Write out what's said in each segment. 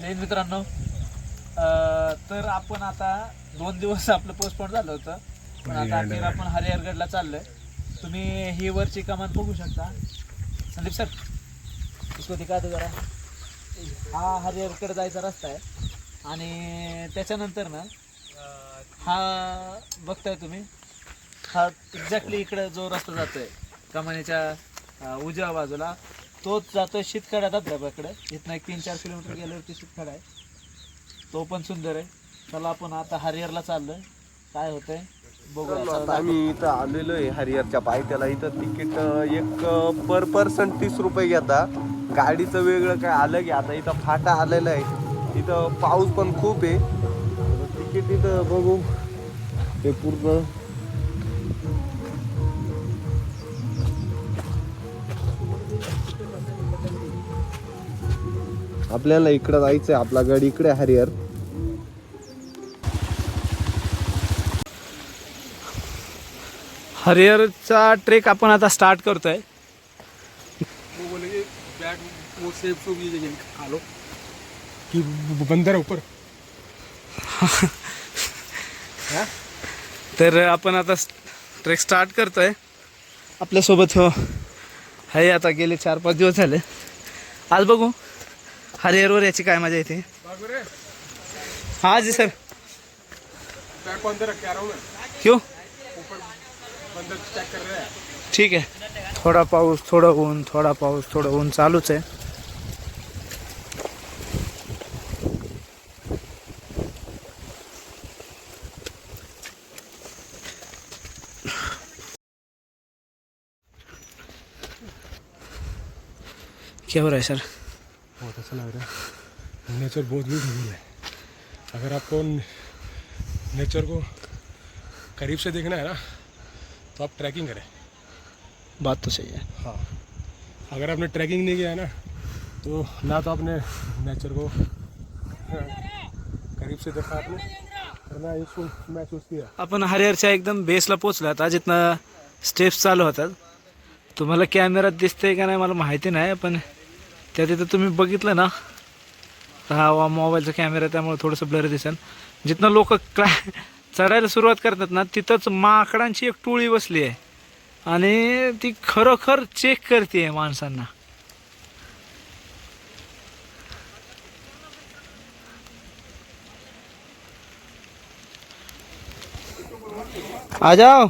जय हिंद मित्रांनो तर आपण आता दोन दिवस आपलं पोस्टपोन झालं होतं पण आता अखेर आपण हरिहरगडला चाललोय. तुम्ही ही वरची कमान बघू शकता. संदीप सर इसको दिखा दो जरा. हा हरिहरकडे जायचा रस्ता आहे. आणि त्याच्यानंतर ना हा बघताय तुम्ही हा एक्झॅक्टली इकडे जो रस्ता जातोय कमानीच्या उजव्या बाजूला. तोच जातोय शीतखडा धबधब्याकडे इथनं एक तीन चार किलोमीटर गेल्यावरती शीतखडा आहे. तो पण सुंदर आहे. चला आपण आता हरिहरला चाललोय. काय होतंय? बघूया आता. चला आम्ही इथं आलेलो आहे हरिहरच्या पायथ्याला इथं तिकीट एक पर पर्सन तीस रुपये घेता. गाडीचं वेगळं काय आलं की आता इथं फाटा आलेला आहे. इथं पाऊस पण खूप आहे. तिकीट इथं बघू. हे पूर्ण आपल्याला इकडं जायचंय आपला गड इकडे आहे हरिहर. हरिहरचा ट्रेक आपण आता स्टार्ट करतोय. कि बंदर है ऊपर. तर आपण आता ट्रेक स्टार्ट करतोय. आपल्यासोबत हो. आहे आता गेले चार पाच दिवस झाले. आज बघू. हरिहरवर याची काय मजा येते? हा जी सर. क्यों? ठीक आहे. थोडा पाऊस थोडं ऊन थोडा पाऊस थोडं ऊन चालूच आहे. क्या आहे सर? बहुत अच्छा लग रहा है। नेचर बहुत ब्यूटीफुल है। अगर आपको नेचर को करीब से देखना है ना तो आप ट्रैकिंग करें। बात तो सही है। हाँ। अगर आपने ट्रैकिंग नहीं किया है ना तो ना तो आपने नेचर को हाँ, करीब से देखा आपने महसूस किया। आपण हरिहरच्या एकदम बेसला पोचलो आता जितना स्टेप्स चालू होतात। तुम्हाला कॅमेरात दिसतंय का नाही मला माहिती नाही पण त्या तिथं तुम्ही बघितलं ना हा वा मोबाईलचा कॅमेरा त्यामुळे थोडंसं ब्लर दिसेल. जिथनं लोक क्लाय चढायला सुरुवात करतात ना तिथंच माकडांची एक टोळी बसली आहे. आणि ती खरोखर चेक करते माणसांना. आ जाओ.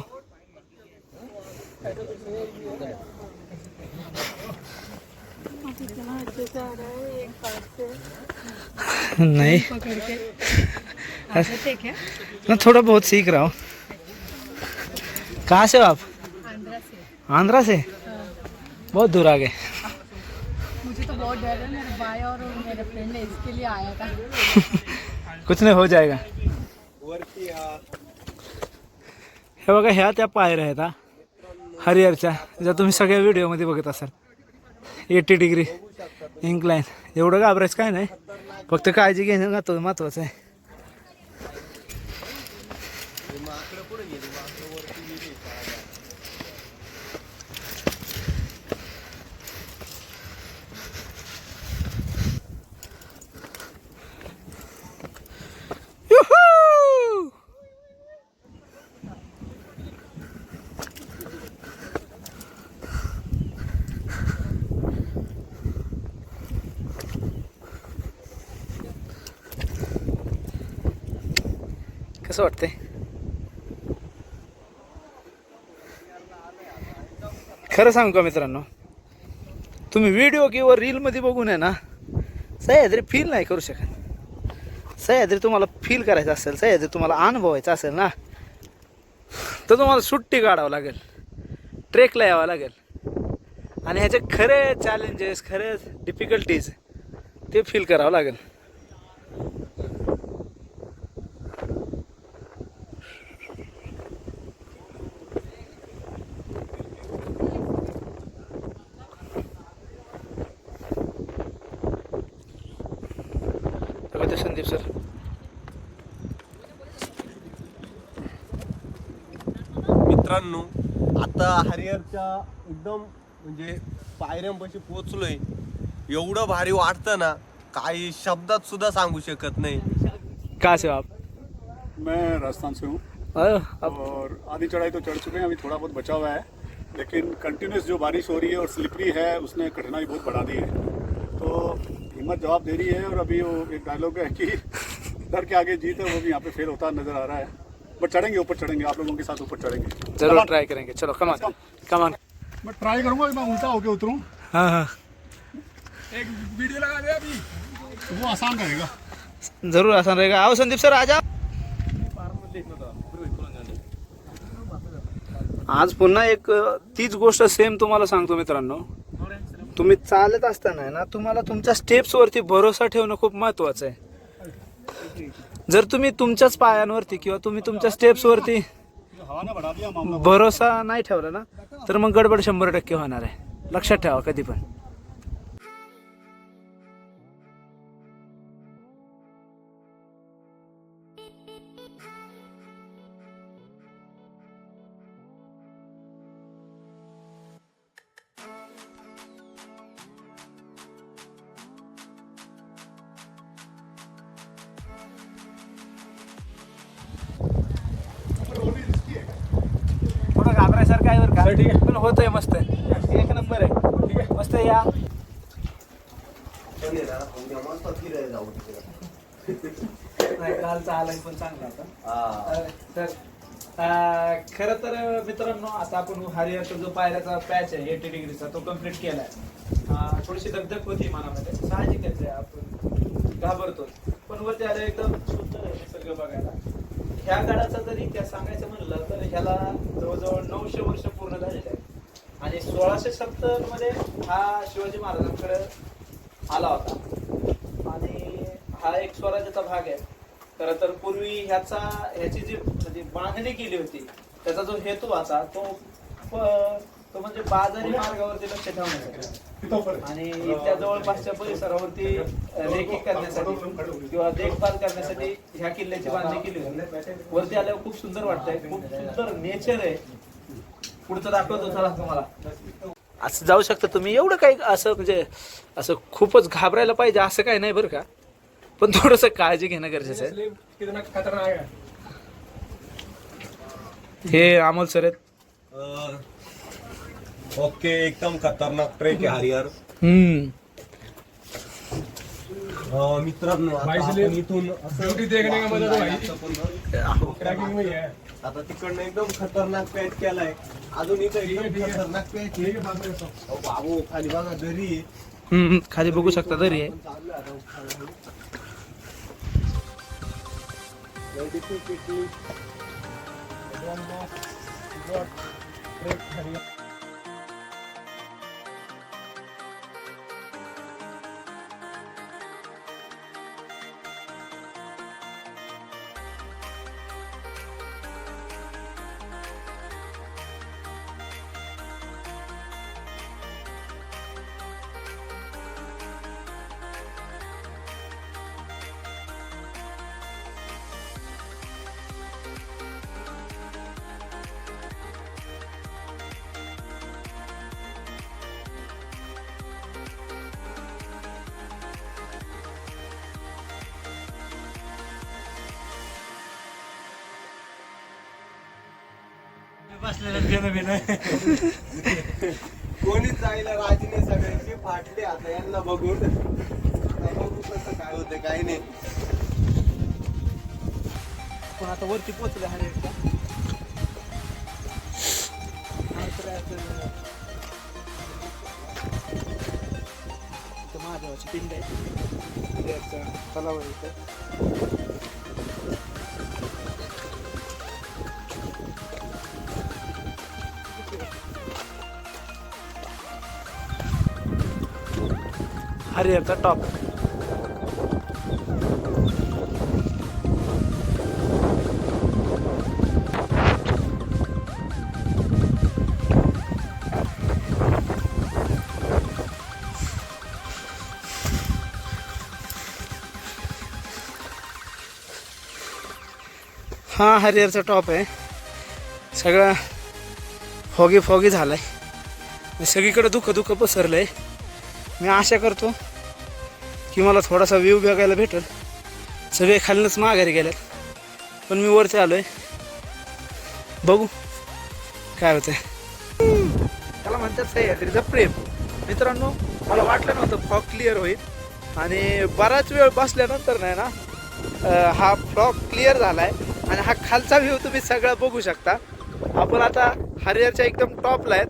नहीं। मैं थोड़ा बहुत सीख रहा हूँ। कहाँ से हो आप? आंध्रा से? बहुत दूर आ गए मुझे तो बहुत डर है मेरे भाई और मेरे फ्रेंड ने इसके लिए आया था। कुछ नाही हो जाएगा। हे बघा ह्या त्या पायऱ्या आहेत हा. हरिहरच्या ज्या तुम्ही सगळ्या व्हिडिओमध्ये बघत असाल. एटी डिग्री इन्क्लाईन एवढं घाबरायचं काय नाही. फक्त काळजी घेणं महत्त्व महत्वाचं आहे. असं वाटतंय. खरं सांगू का मित्रांनो? तुम्ही व्हिडिओ किंवा रीलमध्ये बघून आहे ना सह्याद्री फील नाही करू शकत. सह्याद्री तुम्हाला फील करायचं असेल सह्याद्री तुम्हाला अनुभवायचं असेल ना तर तुम्हाला सुट्टी काढावं लागेल. ट्रेकला यावं लागेल. आणि ह्याचे खरे चॅलेंजेस खरे डिफिकल्टीज ते फील करावं लागेल. मित्रांनो आता हरिहरच्या एकदम म्हणजे पायऱ्यांपाशी पोचलोय एवढं भारी वाटतं ना काही शब्दात सुद्धा सांगू शकत नाही. कहाँ से हो आप? मैं राजस्थान से हूँ। अब और आधी चढ़ाई तो चढ़ चुके हैं अभी थोड़ा बहुत बचा हुआ है। लेकिन कंटिन्यूस जो बारिश हो रही है और स्लिपरी है उसने कठिनाई बहुत बढ़ा दी है। तो हिम्मत जवाब दे रही है और अभी वो एक डायलॉग है कि डर के आगे जीत है वो भी यहाँ पे फेल होता नज़र आ रहा है। बट चढ़ेंगे ऊपर चढ़ेंगे आप लोगों के साथ ऊपर चढ़ेंगे। जरूर ट्राई करेंगे। चलो कमान कमान मैं ट्राई करूंगा कि मैं उल्टा होके उतरूँ। हाँ हाँ। एक वीडियो लगा दे अभी। वो आसान रहेगा। जरूर आसान रहेगा। आओ संदीप सर आजा आज पुन्हा एक तीच गोष्ट सेम तुम्हाला सांगतो मित्रांनो. तुम्ही चालत असताना ना तुम्हाला तुमच्या स्टेप्स वरती भरोसा ठेवणं खूप महत्वाचं आहे. जर तुम्ही तुमच्याच पायांवरती किंवा तुम्ही तुमच्या स्टेप्सवरती भरोसा नाही ठेवला ना तर मग गडबड शंभर टक्के होणार आहे. लक्षात ठेवा कधी पण. घाबरायसारखं आहे बरं का? ठीक आहे. पण होतंय मस्त. आहे एक नंबर आहे. ठीक आहे. मस्त आहे या. नाही कालचा आलाय पण चांगला होता. अरे, तर अं, खरं तर मित्रांनो आता आपण हरियाचा जो पायऱ्याचा पॅच आहे एटी डिग्रीचा तो कंप्लीट केलाय. अं, थोडीशी दगदग होती मनामध्ये. साहजिकच आहे आपण घाबरतो पण वरती आलं एकदम ह्या गडाचा जर इतिहास सांगायचं म्हणलं तर ह्याला जवळजवळ नऊशे वर्ष पूर्ण झालेले आहेत. आणि सोळाशे सत्तरमध्ये हा शिवाजी महाराजांकडे आला होता. आणि हा एक स्वराज्याचा भाग आहे. खरं तर पूर्वी ह्याचा ह्याची जी म्हणजे बांधणी केली होती त्याचा जो हेतू होता तो म्हणजे बाजारी मार्गावरती लक्ष ठेवण्यासाठी. आणि त्या जवळपासच्या परिसरावरती रेखी करण्यासाठी किंवा देखभाल करण्यासाठी ह्या किल्ल्याची बांधणी केली होती. वरती आल्यावर खूप सुंदर वाटतंय. खूप सुंदर नेचर आहे. पुढचं दाखवतो चला तुम्हाला. असं जाऊ शकता तुम्ही. एवढं काही असं म्हणजे असं खूपच घाबरायला पाहिजे असं काही नाही बरं का. पण थोडस काळजी घेणं गरजेचं आहे. हे अमोल सर आहेत. ओके एकदम खतरनाक ट्रेक आहे हरिहर. हम्म. अं, मित्रांनो आता भाई इसलिए आपण इथून असं ब्यूटी देखने का मजा तो भाई जायचं पूर्ण. ट्रैकिंग में ही है आता तिकडनं एकदम खतरनाक पॅच केलाय. अजून इथं ठीक आहे, एकदम ठीक आहे. खतरनाक पॅच ठीक है बात में सब अहो, बाबू खाली बघा दरी आहे. हम्म, खाली बघू शकता तरी आहे. आता. Ready to quickly. कोणीच जायला राजी नाही सगळ्यांचे फाटले आता यांना बघून आता बघू कसं काय होतं काही नाही पण आता वरती पोहोचले हरे महादेवाची पिंड आहे त्याचा तलाव आहे इथं. हरियाचा टॉप हा हरिहरचा टॉप आहे. सगळा फॉगी फॉगी झालाय सगळीकडे दुःख दुःख आहे मी आशा करतो की मला थोडासा व्ह्यू बघायला भेटेल. सगळे खालीनच माघारी गेल्यात. पण मी वरती आलो आहे बघू. काय होतं त्याला म्हणतात सह्याद्रीचं प्रेम मित्रांनो मला वाटलं नव्हतं फॉग क्लिअर होईल. आणि बराच वेळ बसल्यानंतर नाही ना हा फ्लॉग क्लिअर झाला आहे आणि हा खालचा व्ह्यू तुम्ही सगळा बघू शकता. आपण आता हरिहरच्या एकदम टॉपला आहेत.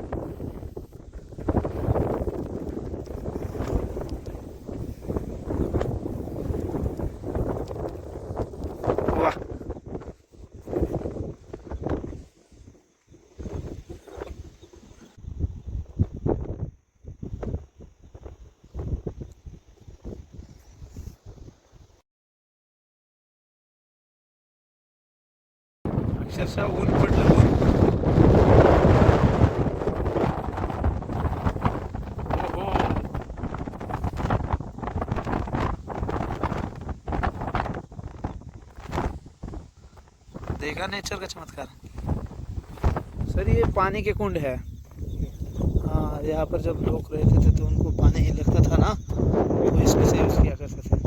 ऊन देखा नेचर का चमत्कार? सर, ये पानी के कुंड है। हाँ यहाँ पर जब लोग रहते थे तो उनको पानी ही लगता था ना वो इसमें से यूज़ किया करते थे।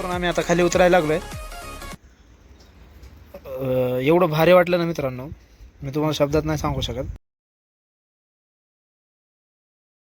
करून आम्ही आता खाली उतरायला लागलोय. आहे एवढं भारी वाटलं ना मित्रांनो. मी तुम्हाला शब्दात नाही सांगू शकत.